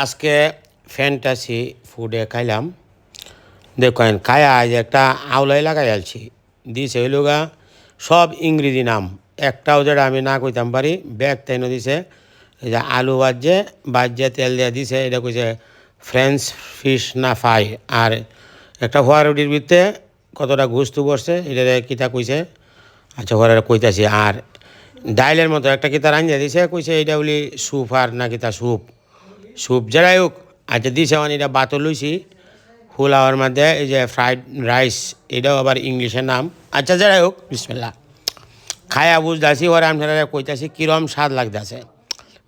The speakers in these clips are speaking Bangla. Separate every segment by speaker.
Speaker 1: আজকে ফ্যান্টাসি ফুডে খাইলাম। দেখেন, খায়া আজ একটা আওলাই লাগাই আলছি দিছে হইল গা, সব ইংরেজি নাম। একটাও যেটা আমি না কইতাম পারি, ব্যাগ তাইন দিছে। এই যে আলু বাজছে বাজছে তেল দিয়ে দিছে, এটা কইছে ফ্রেঞ্চ ফিশ না ফ্রাই আর একটা ফোয়া রুটির কতটা গুস্তু বসছে এটা কিতা কইছে? আচ্ছা ঘরে কইতাছি। আর ডাইলের মতো একটা কিতা রাঞ্জা দিছে, কইছে এটা বলি স্যুপ আর না কিতা স্যুপ স্যুপ যারাই হোক আচ্ছা দিছে মানে এটা বাতো লইছি ফুলাওয়ার মধ্যে এই যে ফ্রাইড রাইস, এটাও আবার ইংলিশের নাম। আচ্ছা যারাই হোক বিসমিল্লা খায়া বুঝতেছি, ওরা আমি কইতাছি, কিরম স্বাদ লাগতেছে।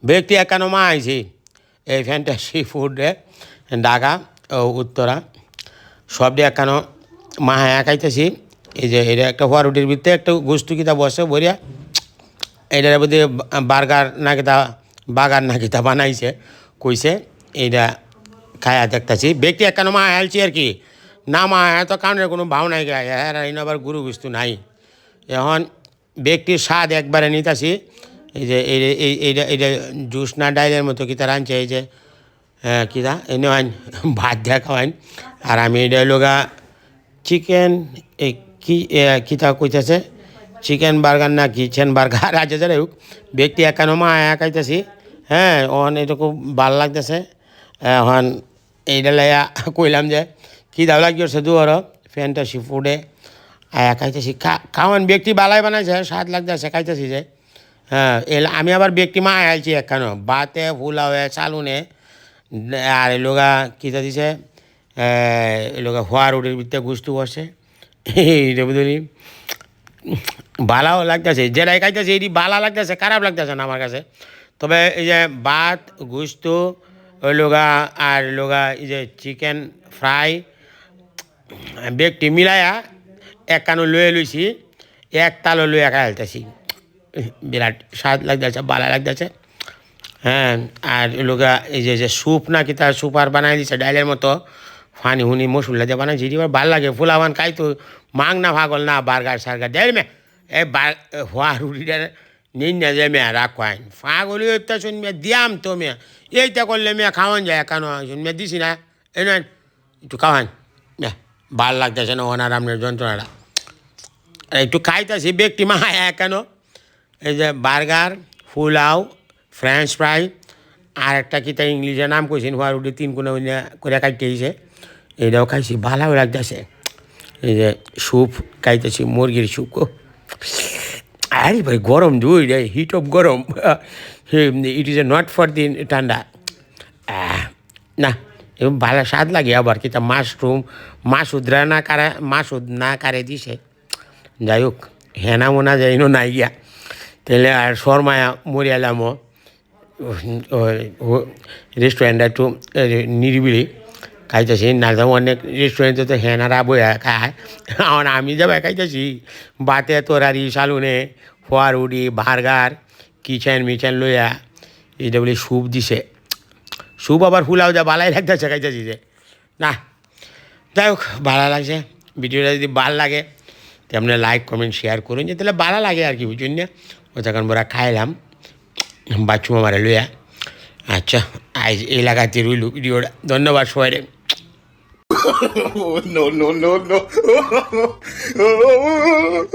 Speaker 1: ব্যক্তি একানো মা আইছি, এই ফ্যান্টাসি ফুডে ঢাকা ও উত্তরা। সব দিয়ে একানো মা হ্যাঁ খাইতেছি। এই যে এটা একটা হওয়া রুটির ভিতরে একটা গুস্তু কিতা বসে বরিয়া এটার মধ্যে বার্গার না কিতা বাগার না কিতা বানাইছে। কইছে এইটা খায়া দেখতেছি। ব্যক্তি একানো মা আলছি আর কি? না মা হ্যাঁ তো কারণের কোনো ভাও নাই গায়ে হ্যাঁ আবার গুরু বস্তু নাই। এখন ব্যক্তির স্বাদ একবারে নিতাছি, এই যে এই এই এইটা এইটা জুস না ডাইলের মতো কি কিতা রাঁধছে এই যে কিতা এনে আইন, ভাত দেখা খাওয়াইন আর আমি এটা লগা চিকেন এই কি কিতা কইতেছে? চিকেন বার্গার না কিচেন বার্গার আছে যারা হোক, ব্যক্তি একানো মা একাইতেছি হ্যাঁ ওখান এটা খুব ভালো লাগতেছে এখন এইটা লাইয়া কইলাম যে, কি দাও লাগিয়েছে দুয়ার ফ্যান্টাসি ফুডে আয়া খাইতেছি। খাওয়ান ব্যক্তি বালাই বানাইছে, স্বাদ লাগতেছে, খাইতেছি যে। হ্যাঁ আমি আবার ব্যক্তি মা আইছি একখানো। বাতে, ফুলাওয়ে, চালুনে। আর এলোগা কিতা দিছে? এলোগা হওয়া রোডের ভিতরে গুস্তু বসে। এইটা বুঝলি। ভালাও লাগতেছে। যেটাই খাইতেছে, এটি বালা লাগতেছে, খারাপ লাগতেছে না আমার কাছে। তবে এই যে ভাত, গুস্তু, ওই লোগা আর লোগা, এই যে চিকেন ফ্রাই ব্যক্তি মিলাইয়া এক কানো লয়ে লইছি, এক তালো লইয়া খাইতেছি বিরাট স্বাদ লাগতেছে, ভালো লাগতেছে। হ্যাঁ আর লোকা এই যে যে স্যুপ না কি তার স্যুপ আর বানাই দিছে, ডাইলের মতো। ফানি হুনি মসুল্লা দিয়ে বানাইছি এবার ভালো লাগে, ফুলাবান খাই তো মাং না ভাগল না বার্গার সার্গার। দেয় মে এই বার হওয়া রুটিটা নিন না যে মেয়ে রাখ আইন ফাগলি ওইটা শুন মেয়ে দিয়াম তো মেয়ে এইটা করলে মেয়ে খাওয়ান যায় কেন শুন মেয়ে দিছি না এই নয় একটু খাওয়ান মেয়ে ভালো লাগতেছে না ওনার আপনার যন্ত্রণাটা একটু খাইতেছি ব্যক্তি মা কেন এই যে বার্গার ফুলাও ফ্রেঞ্চ ফ্রাই আর একটা কি তাই ইংলিশে নাম কইছেন হওয়ার উঠে তিন কোনো করে খাইতেছে এইটাও খাইছি ভালো লাগতেছে এই যে স্যুপ খাইতেছি মুরগির স্যুপ আরে ভাই, গরম দুই হিট অফ গরম। It is a not for the ঠান্ডা। না এবং ভালো স্বাদ লাগে আবার কিতা মাশরুম, মাসুদ না কারে, মাসুদ না কারে দিছে। যাই হোক, হেনা মোনা যাইনো নাই গিয়া। তাহলে আর শর্মায়া মরিয়ালামও রেস্টুরেন্টটা একটু নিরিবিলি। খাইতেছি না তো অনেক রেস্টুরেন্টে তো হেনারা বইয়া খায় এখন আমি যাবে খাইতেছি বাতে তোরারি সালুনে ফোয়ারুডি বার্গার কিচেন মিচেন লইয়া এইটা বলি স্যুপ দিছে স্যুপ আবার ফুলাও যা বালাই লাগতেছে খাইতেছি যে না যাই হোক ভালো লাগছে ভিডিওটা যদি ভালো লাগে তেমনি লাইক কমেন্ট শেয়ার করুন যে তাহলে ভালো লাগে আর কি বুঝুন না ও তখন মোরা খাইলাম বাচ্চু মামারে লইয়া আচ্ছা আজ এই লাগাতে রইল ভিডিওটা ধন্যবাদ সবাই
Speaker 2: no, no, no, no.